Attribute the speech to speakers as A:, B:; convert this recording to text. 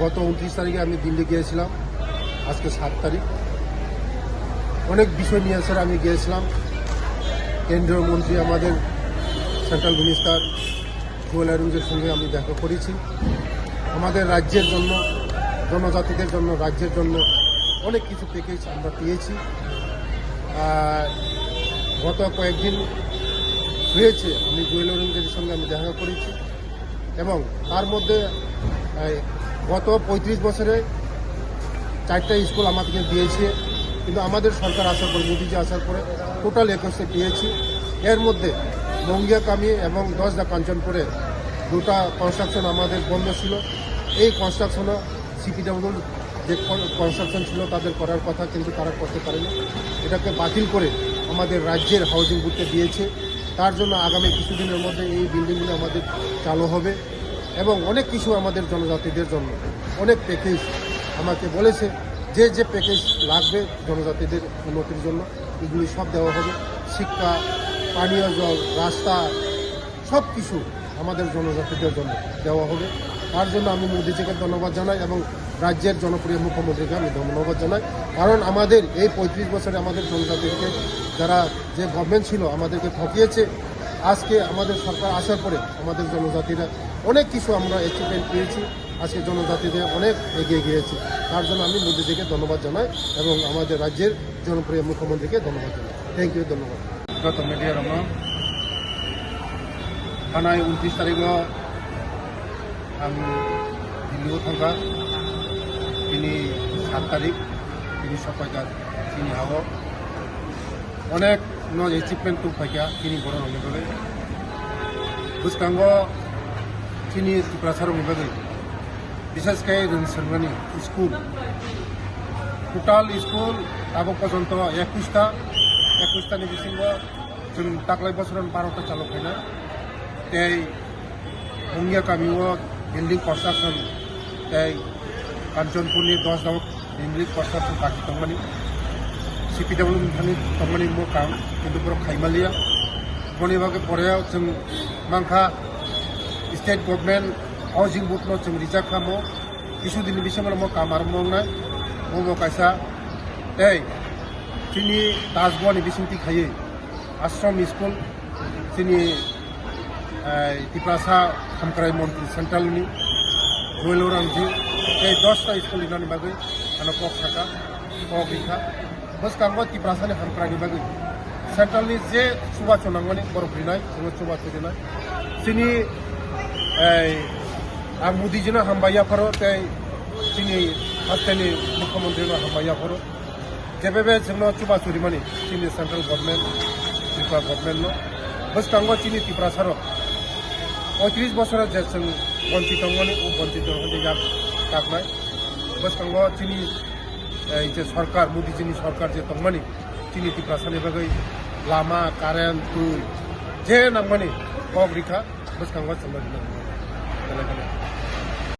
A: গত উনত্রিশ তারিখে আমি দিল্লি গিয়েছিলাম। আজকে সাত তারিখ। অনেক বিষয় নিয়ে স্যার আমি গিয়েছিলাম। কেন্দ্রীয় মন্ত্রী আমাদের সেন্ট্রাল মিনিস্টার জুয়েল অ্যারুজের সঙ্গে আমি দেখা করেছি। আমাদের রাজ্যের জন্য, জনজাতিদের জন্য, রাজ্যের জন্য অনেক কিছু প্যাকেজ আমরা পেয়েছি। গত কয়েকদিন হয়েছে, আমি জুয়েল অ্যারুজের সঙ্গে আমি দেখা করেছি। এবং তার মধ্যে গত পঁয়ত্রিশ বছরে চারটা স্কুল আমাদেরকে দিয়েছে, কিন্তু আমাদের সরকার আসার পরে, মোদিজি আসার পরে টোটাল একুশে পেয়েছি। এর মধ্যে মঙ্গিয়া কামি এবং দশদা কাঞ্চনপুরে দুটা কনস্ট্রাকশন আমাদের বন্ধ ছিল। এই কনস্ট্রাকশনও সিপিডাব্লিউর যে কনস্ট্রাকশন ছিল, তাদের করার কথা কিন্তু তারা করতে পারেনি। এটাকে বাতিল করে আমাদের রাজ্যের হাউজিং বুথকে দিয়েছে। তার জন্য আগামী কিছুদিনের মধ্যে এই বিল্ডিংগুলো আমাদের চালু হবে এবং অনেক কিছু আমাদের জনজাতিদের জন্য, অনেক প্যাকেজ আমাকে বলেছে যে যে প্যাকেজ লাগবে জনজাতিদের উন্নতির জন্য। এগুলি সব দেওয়া হবে। শিক্ষা, পানীয় জল, রাস্তা সব কিছু আমাদের জনজাতিদের জন্য দেওয়া হবে। তার জন্য আমি মোদিজিকে ধন্যবাদ জানাই এবং রাজ্যের জনপ্রিয় মুখ্যমন্ত্রীকে আমি ধন্যবাদ জানাই। কারণ আমাদের এই পঁয়ত্রিশ বছরে আমাদের জনতাদেরকে যারা যে গভর্নমেন্ট ছিল আমাদেরকে ঠকিয়েছে, আজকে আমাদের সরকার আসার পরে আমাদের জনজাতিরা অনেক কিছু আমরা অ্যাচিভমেন্ট পেয়েছি, আজকে জনজাতিদের অনেক এগিয়ে গিয়েছে। তার জন্য আমি মোদীজিকে ধন্যবাদ জানাই এবং আমাদের রাজ্যের জনপ্রিয় মুখ্যমন্ত্রীকে ধন্যবাদ জানাই। থ্যাংক ইউ ধন্যবাদ।
B: গত মিডিয়ার থানায় উনত্রিশ তারিখ আমি দিল্লিও থাকা। তিনি সাত তিনি সকল তিনি হাও অনেক ন এচিভমেন্ট টুক থাকিয়া তিনি বড় অনুভাবে বুঝকাঙ্গ তিনি প্রচার অনুভাবে বিশেষ করে রনসরমানি স্কুল। টোটাল স্কুল তাব পর্যন্ত একুশটা। একুশটা নিবিসিঙ্গ जों दाख्लै बोसोरावनो बार'था चालु फैनाय दै जोंनि गामियाव बिल्डिं कन्स्ट्राक्सन दै কাঞ্চনপুરની દસ ઇંગ્લિશ પર્સન બાકી તમની સિપિડબ્લ્યુની તમની મો કામ કેન્દ્રપુર ખાઈમાલિયા પણ એવા પર્યા જં માંખા સ્ટેટ ગવર્મેન્ટ હાઉસિંગ બોર્ડનો જં રિજાર્વ ખામો કિસુ દિન વિષયમાં મો કામ આરંભ ના મો કાયસા એ চিনি দাসবন বিসিমতি খাইয়ে আশ্রম স্কুল চিনি টিপ্রাসা খামক্রাই মন্ত্রী সেন্ট্রালনি વેલોરામજી એ દસવટા સ્કૂલ ઇનાની બાગે અને પગ શાખા પગ રિખા બસ કાંગો તિપ્રાસાની હાનક્રાની બાગે સેન્ટ્રલની જે સુબા ચોનાંગોની બરફ રિનાય જોનો સુબા ચોરિનાય ચીની આ મોદીજીના હામબાઈયા ફરો તે ચીની હાથેની મુખ્યમંત્રીના હામબાઈયા ફરો જેબેબે જોનો ચુબા ચોરીમાની ચીની સેન્ટ્રલ ગવર્મેન્ટ ત્રિપુરા ગવર્મેન્ટનો બસ કાંગો ચીની તિપ્રાસારો পঁয়ত্রিশ বছরের যে বঞ্চিত মানে ও বঞ্চিত যার তাক তাকনায় বসকাঙ্গ চিনি এই যে সরকার মোদিজিনি সরকার যে তংমানি চিনি টিপ্রাসানি বাগৈ লামা কারেন্ট তুই যে নামমানি কক রিখা বসকাঙ্গ চন্দ্র